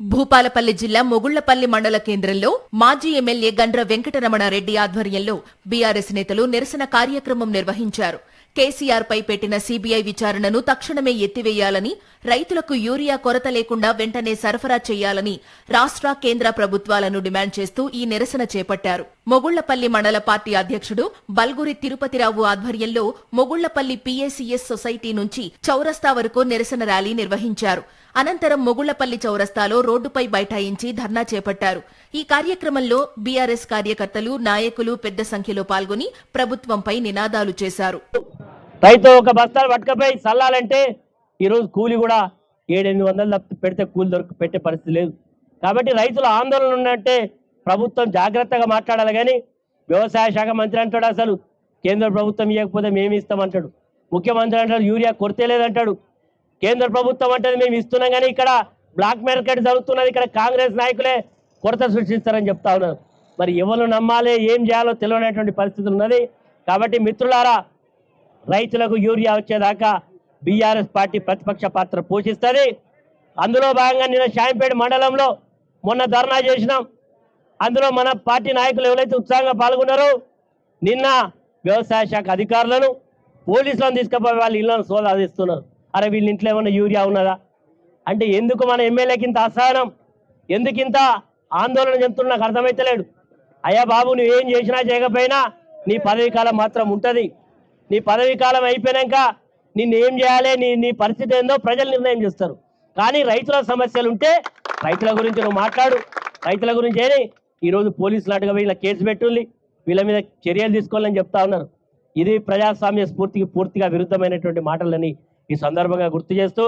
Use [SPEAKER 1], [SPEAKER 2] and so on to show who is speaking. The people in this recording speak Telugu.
[SPEAKER 1] భూపాలపల్లి జిల్లా మొగుళ్ళపల్లి మండల కేంద్రంలో మాజీ ఎమ్మెల్యే గండ్ర వెంకటరమణారెడ్డి ఆధ్వర్యంలో బీఆర్ఎస్ నేతలు నిరసన కార్యక్రమం నిర్వహించారు. కేసీఆర్ పై పెట్టిన సీబీఐ విచారణను తక్షణమే ఎత్తివేయాలని రైతులకు యూరియా కొరత లేకుండా వెంటనే సరఫరా చేయాలని రాష్ట్ర కేంద్ర ప్రభుత్వాలను డిమాండ్ చేస్తూ ఈ నిరసన చేపట్టారు. మొగుళ్ళపల్లి మండల పార్టీ అధ్యక్షుడు బల్గురి తిరుపతిరావు ఆధ్వర్యంలో మొగుళ్ళపల్లి పీఏసీఎస్ సొసైటీ నుంచి చౌరస్తా వరకు నిరసన ర్యాలీ నిర్వహించారు. అనంతరం మొగుళ్ళపల్లి చౌరస్తాలో రోడ్డుపై బైఠాయించి ధర్నా చేపట్టారు. ఈ కార్యక్రమంలో బీఆర్ఎస్ కార్యకర్తలు నాయకులు పెద్ద సంఖ్యలో పాల్గొని ప్రభుత్వంపై నినాదాలు చేశారు.
[SPEAKER 2] రైతు ఒక బస్తాలు పట్టుకపోయి చల్లాలంటే ఈరోజు కూలి కూడా ఏడెనిమిది వందలు పెడితే కూలి దొరికి పెట్టే పరిస్థితి లేదు. కాబట్టి రైతుల ఆందోళన ఉన్నట్టే ప్రభుత్వం జాగ్రత్తగా మాట్లాడాలి కానీ వ్యవసాయ శాఖ మంత్రి అంటాడు అసలు. కేంద్ర ప్రభుత్వం ఇవ్వకపోతే మేము ఇస్తామంటాడు ముఖ్యమంత్రి అంటాడు యూరియా కొరతే లేదంటాడు. కేంద్ర ప్రభుత్వం అంటే మేము ఇస్తున్నాం కానీ ఇక్కడ బ్లాక్ మార్కెట్ జరుగుతున్నది ఇక్కడ కాంగ్రెస్ నాయకులే కొరత సృష్టిస్తారని చెప్తా ఉన్నారు. మరి ఎవరు నమ్మాలి ఏం చేయాలో తెలియనటువంటి పరిస్థితులు ఉన్నది. కాబట్టి మిత్రులారా రైతులకు యూరియా వచ్చేదాకా బీఆర్ఎస్ పార్టీ ప్రతిపక్ష పాత్ర పోషిస్తుంది. అందులో భాగంగా నిన్న శాంపేట మండలంలో మొన్న ధర్నా చేసినాం. అందులో మన పార్టీ నాయకులు ఎవరైతే ఉత్సాహంగా పాల్గొన్నారో నిన్న వ్యవసాయ శాఖ అధికారులను పోలీసులను తీసుకుపోయి వాళ్ళ ఇళ్ళను సోదాదిస్తున్నారు అరే వీళ్ళ ఇంట్లో ఏమన్నా యూరియా ఉన్నదా? అంటే ఎందుకు మన ఎమ్మెల్యేకి ఇంత అసహనం? ఎందుకు ఇంత ఆందోళన చెందుతున్నా నాకు అర్థమైతలేడు అయ్యా బాబు నువ్వు ఏం చేసినా చేయకపోయినా నీ పదవి కాలం మాత్రం ఉంటుంది. నీ పదవి కాలం అయిపోయాక నిన్ను ఏం చేయాలి? నీ నీ పరిస్థితి ఏందో ప్రజలు నిర్ణయం చేస్తారు. కానీ రైతుల సమస్యలు ఉంటే రైతుల గురించి నువ్వు మాట్లాడు. రైతుల గురించి ఏని ఈరోజు పోలీసులు అటుగా వీళ్ళ కేసు పెట్టుంది వీళ్ళ మీద చర్యలు తీసుకోవాలని చెప్తా ఉన్నారు. ఇది ప్రజాస్వామ్య స్ఫూర్తికి పూర్తిగా విరుద్ధమైనటువంటి మాటలని ఈ సందర్భంగా గుర్తు చేస్తూ